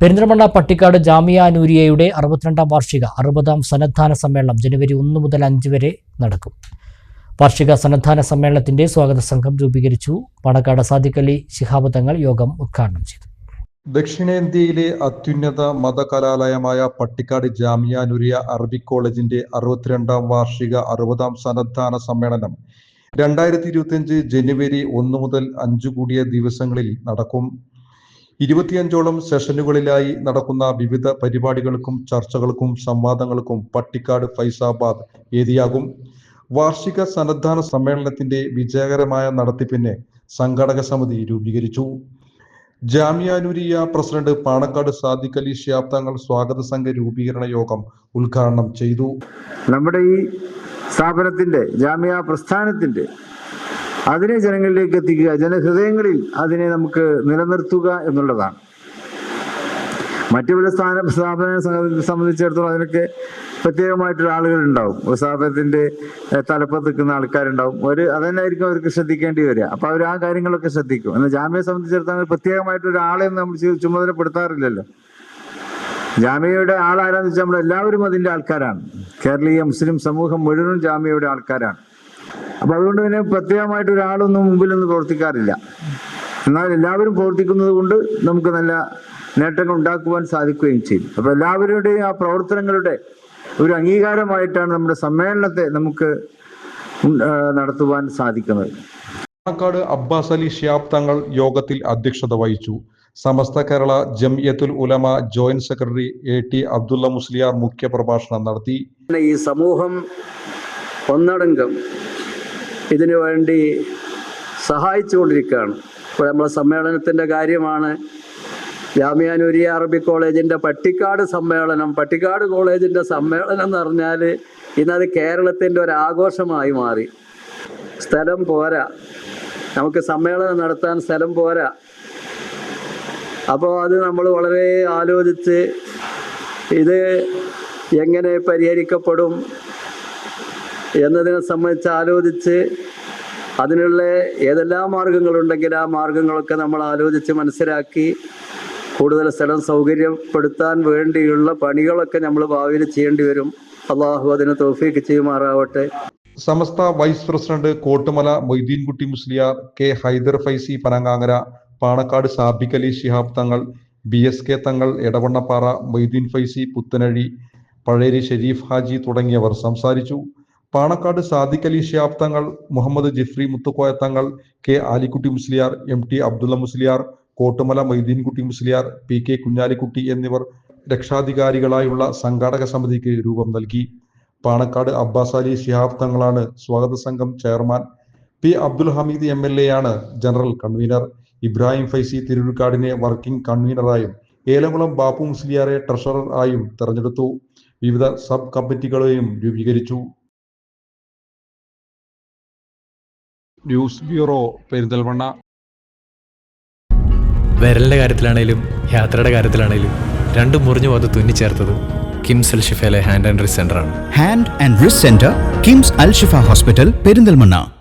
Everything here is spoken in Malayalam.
പെരിന്തൽമണ്ണ പട്ടിക്കാട് ജാമിയ നൂരിയയുടെ അറുപത്തിരണ്ടാം വാർഷിക അറുപതാം സന്നദ്ധാന സമ്മേളനം ജനുവരി ഒന്ന് മുതൽ അഞ്ച് വരെ നടക്കും. വാർഷിക സന്നദ്ധാന സമ്മേളനത്തിന്റെ സ്വാഗത സംഘം രൂപീകരിച്ചു പാണക്കാട് സാദിഖലി അലി ശിഹാബ് തങ്ങൾ യോഗം ഉദ്ഘാടനം ചെയ്തു. ദക്ഷിണേന്ത്യയിലെ അത്യുന്നത മതകലാലയമായ പട്ടിക്കാട് ജാമിയ നുരിയ അറബിക് കോളേജിന്റെ അറുപത്തിരണ്ടാം വാർഷിക അറുപതാം സന്നദ്ധാന സമ്മേളനം രണ്ടായിരത്തി ഇരുപത്തിയഞ്ച് ജനുവരി ഒന്ന് മുതൽ അഞ്ചു കൂടിയ ദിവസങ്ങളിൽ നടക്കും. ഇരുപത്തിയഞ്ചോളം സെഷനുകളിലായി നടക്കുന്ന വിവിധ പരിപാടികൾക്കും ചർച്ചകൾക്കും സംവാദങ്ങൾക്കും പട്ടിക്കാട് ഫൈസാബാദ് വേദിയാകും വാർഷിക സന്നദ്ധാന സമ്മേളനത്തിന്റെ വിജയകരമായ നടത്തിപ്പിന് സംഘാടക സമിതി രൂപീകരിച്ചു. ജാമ്യാനുരിയ പ്രസിഡന്റ് പാണക്കാട് സാദിഖ് അലി ഷിയാബ് തങ്ങൾ സ്വാഗത സംഘ രൂപീകരണ യോഗം ഉദ്ഘാടനം ചെയ്തു. നമ്മുടെ ഈ സ്ഥാപനത്തിന്റെ ജാമ്യ പ്രസ്ഥാനത്തിന്റെ അതിനെ ജനങ്ങളിലേക്ക് എത്തിക്കുക ജനഹൃദയങ്ങളിൽ അതിനെ നമുക്ക് നിലനിർത്തുക എന്നുള്ളതാണ്. മറ്റു പല സ്ഥാന സ്ഥാപനങ്ങളെ സംബന്ധിച്ചിടത്തോളം അതിനൊക്കെ പ്രത്യേകമായിട്ടുള്ള ആളുകൾ ഉണ്ടാവും ഒരു സ്ഥാപനത്തിന്റെ തലപ്പത്ത് നിൽക്കുന്ന ആൾക്കാരുണ്ടാവും. ഒരു അതന്നായിരിക്കും അവർക്ക് ശ്രദ്ധിക്കേണ്ടി വരിക. അപ്പൊ അവർ ആ കാര്യങ്ങളൊക്കെ ശ്രദ്ധിക്കും. എന്നാൽ ജാമ്യയെ സംബന്ധിച്ചിടത്തോളം പ്രത്യേകമായിട്ട് ഒരാളെ നമ്മൾ ചുമതലപ്പെടുത്താറില്ലല്ലോ. ജാമ്യയുടെ ആളാരാന്ന് വെച്ചാൽ നമ്മൾ എല്ലാവരും അതിന്റെ ആൾക്കാരാണ്. കേരളീയ മുസ്ലിം സമൂഹം മുഴുവനും ജാമ്യയുടെ ആൾക്കാരാണ്. അപ്പൊ അതുകൊണ്ട് പിന്നെ പ്രത്യേകമായിട്ട് ഒരാളൊന്നും മുമ്പിലൊന്നും പ്രവർത്തിക്കാറില്ല. എന്നാൽ എല്ലാവരും പ്രവർത്തിക്കുന്നത് കൊണ്ട് നമുക്ക് നല്ല നേട്ടങ്ങൾ ഉണ്ടാക്കുവാൻ സാധിക്കുകയും ചെയ്യും. അപ്പൊ എല്ലാവരുടെയും ആ പ്രവർത്തനങ്ങളുടെ ഒരു അംഗീകാരമായിട്ടാണ് നമ്മുടെ സമ്മേളനത്തെ നമുക്ക് നടത്തുവാൻ സാധിക്കുന്നത്. പാണക്കാട് അബ്ബാസ് അലി ഷിയാബ് തങ്ങൾ യോഗത്തിൽ അധ്യക്ഷത വഹിച്ചു. Samastha Kerala Jamiyyathul Ulama joint secretary A T Abdulla Musliyar മുഖ്യ പ്രഭാഷണം നടത്തി. ഈ സമൂഹം ഒന്നടങ്കം ഇതിനു വേണ്ടി സഹായിച്ചുകൊണ്ടിരിക്കുകയാണ്. ഇപ്പോൾ നമ്മളെ സമ്മേളനത്തിന്റെ കാര്യമാണ്. ജാമ്യാനൂരിയ അറബി കോളേജിന്റെ പട്ടിക്കാട് സമ്മേളനം. പട്ടിക്കാട് കോളേജിന്റെ സമ്മേളനം എന്ന് പറഞ്ഞാൽ ഇന്നത് കേരളത്തിന്റെ ഒരു ആഘോഷമായി മാറി. സ്ഥലം പോരാ. നമുക്ക് സമ്മേളനം നടത്താൻ സ്ഥലം പോരാ. അപ്പോൾ അത് നമ്മൾ വളരെ ആലോചിച്ച് ഇത് എങ്ങനെ പരിഹരിക്കപ്പെടും? എന്നതിനെ സംബന്ധിച്ച് ആലോചിച്ച് അതിനുള്ള ഏതെല്ലാം മാർഗങ്ങളുണ്ടെങ്കിൽ ആ മാർഗങ്ങളൊക്കെ നമ്മൾ ആലോചിച്ച് മനസ്സിലാക്കി കൂടുതൽ സ്ഥലം സൗകര്യപ്പെടുത്താൻ വേണ്ടിയുള്ള പണികളൊക്കെ നമ്മൾ ഭാവിയിൽ ചെയ്യേണ്ടി വരും. അള്ളാഹു അതിന് തോഫീക്ക് ചെയ്യുമാറാവട്ടെ. Samastha vice president Kottumala Moideenkutty Musliyar K Haider Faizy Panangangara Panakkad Sabiq Ali Shihab Thangal B S K തങ്ങൾ എടവണ്ണപ്പാറ മൊയ്തീൻ ഫൈസി പുത്തനഴി പഴേരി ഷെരീഫ് ഹാജി തുടങ്ങിയവർ സംസാരിച്ചു. പാണക്കാട് സാദിഖ് അലി ഷിയാബ് തങ്ങൾ Muhammad Jifri Muthukoya Thangal K Alikutty Musliyar M T Abdulla Musliyar Kottumala Moideenkutty Musliyar P K Kunhalikutty എന്നിവർ രക്ഷാധികാരികളായുള്ള സംഘാടക സമിതിക്ക് രൂപം നൽകി. പാണക്കാട് അബ്ബാസ് അലി ഷിഹാബ് തങ്ങളാണ് സ്വാഗത സംഘം chairman. P Abdul Hameed M L A ആണ് ജനറൽ കൺവീനർ. ഇബ്രാഹിം ഫൈസി തിരൂർക്കാടിനെ വർക്കിംഗ് കൺവീനറായും ഏലംകുളം ബാപ്പു മുസ്ലിയാറെ ട്രഷറർ ആയും തെരഞ്ഞെടുത്തു. വിവിധ സബ് കമ്മിറ്റികളെയും രൂപീകരിച്ചു. News bureau Perinthalmanna. വിരലിന്റെ കാര്യത്തിലാണേലും യാത്രയുടെ കാര്യത്തിലാണേലും രണ്ടും മുറിഞ്ഞു പോകാതെ തുന്നിച്ചേർത്തത് കിംസ് അൽ ഷിഫയിലെ ഹാൻഡ് ആൻഡ് റിസ് സെന്റർ ആണ്. Hand and wrist centre KIMS Al Shifa hospital Perinthalmanna.